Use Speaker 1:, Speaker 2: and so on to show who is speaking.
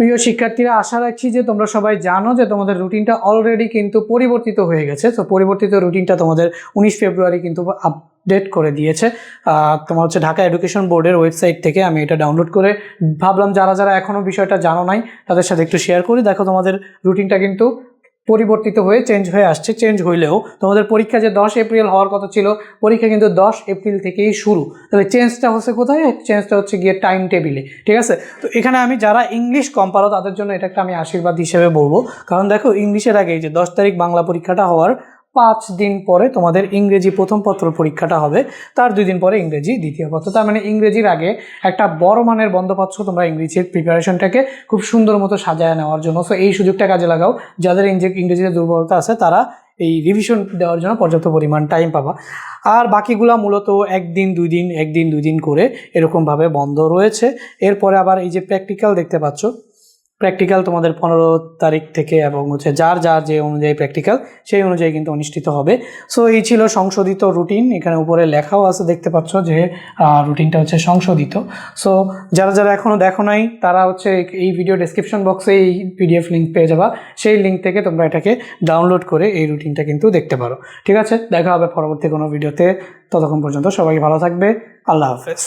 Speaker 1: প্রিয় শিক্ষার্থীরা, আশা রাখছি যে তোমরা সবাই জানো যে তোমাদের রুটিনটা অলরেডি কিন্তু পরিবর্তিত হয়ে গেছে। তো পরিবর্তিত রুটিনটা তোমাদের উনিশ ফেব্রুয়ারি কিন্তু আপডেট করে দিয়েছে। তোমার হচ্ছে ঢাকা এডুকেশন বোর্ডের ওয়েবসাইট থেকে আমি এটা ডাউনলোড করে ভাবলাম, যারা যারা এখনও বিষয়টা জানো নাই, তাদের সাথে একটু শেয়ার করি। দেখো তোমাদের রুটিনটা কিন্তু পরিবর্তিত হয়ে চেঞ্জ হয়ে আসছে চেঞ্জ হইলেও তোমাদের পরীক্ষা যে দশ এপ্রিল হওয়ার কথা ছিল, পরীক্ষা কিন্তু দশ এপ্রিল থেকেই শুরু। তাহলে চেঞ্জটা হচ্ছে কোথায়? চেঞ্জটা হচ্ছে গিয়ে টাইম টেবিলে ঠিক আছে? তো এখানে আমি যারা ইংলিশ কম পারো, তাদের জন্য এটা একটা আমি আশীর্বাদ হিসেবে বলব। কারণ দেখো ইংলিশের আগে যে দশ তারিখ বাংলা পরীক্ষাটা হওয়ার পাঁচ দিন পরে তোমাদের ইংরেজি প্রথম পত্র পরীক্ষাটা হবে, তার দুই দিন পরে ইংরেজি দ্বিতীয় পত্র। তার মানে ইংরেজির আগে একটা বড় মানের বন্ধ পাচ্ছ তোমরা ইংরেজির প্রিপারেশনটাকে খুব সুন্দর মতো সাজায় নেওয়ার জন্য। সো এই সুযোগটা কাজে লাগাও, যাদের ইংরে- ইংরেজিতে দুর্বলতা আছে, তারা এই রিভিশন দেওয়ার জন্য পর্যাপ্ত পরিমাণ টাইম পাবা। আর বাকিগুলা মূলত একদিন, দুই দিন, একদিন, দুই দিন করে এরকমভাবে বন্ধ রয়েছে। এরপরে আবার এই যে প্র্যাকটিক্যাল দেখতে পাচ্ছ প্র্যাকটিক্যাল তোমাদের পনেরো তারিখ থেকে এবং হচ্ছে যার যার যে অনুযায়ী প্র্যাকটিক্যাল সেই অনুযায়ী কিন্তু অনুষ্ঠিত হবে। সো এই ছিল সংশোধিত রুটিন এখানে উপরে লেখাও আছে, দেখতে পাচ্ছ যে রুটিনটা হচ্ছে সংশোধিত। সো যারা যারা এখনও দেখো নাই, তারা হচ্ছে এই ভিডিও ডেসক্রিপশন বক্সে এই পিডিএফ লিঙ্ক পেয়ে যাবা। সেই লিঙ্ক থেকে তোমরা এটাকে ডাউনলোড করে এই রুটিনটা কিন্তু দেখতে পারো। ঠিক আছে? দেখা হবে পরবর্তী কোনো ভিডিওতে ততক্ষণ পর্যন্ত সবাই ভালো থাকবে। আল্লাহ হাফেজ।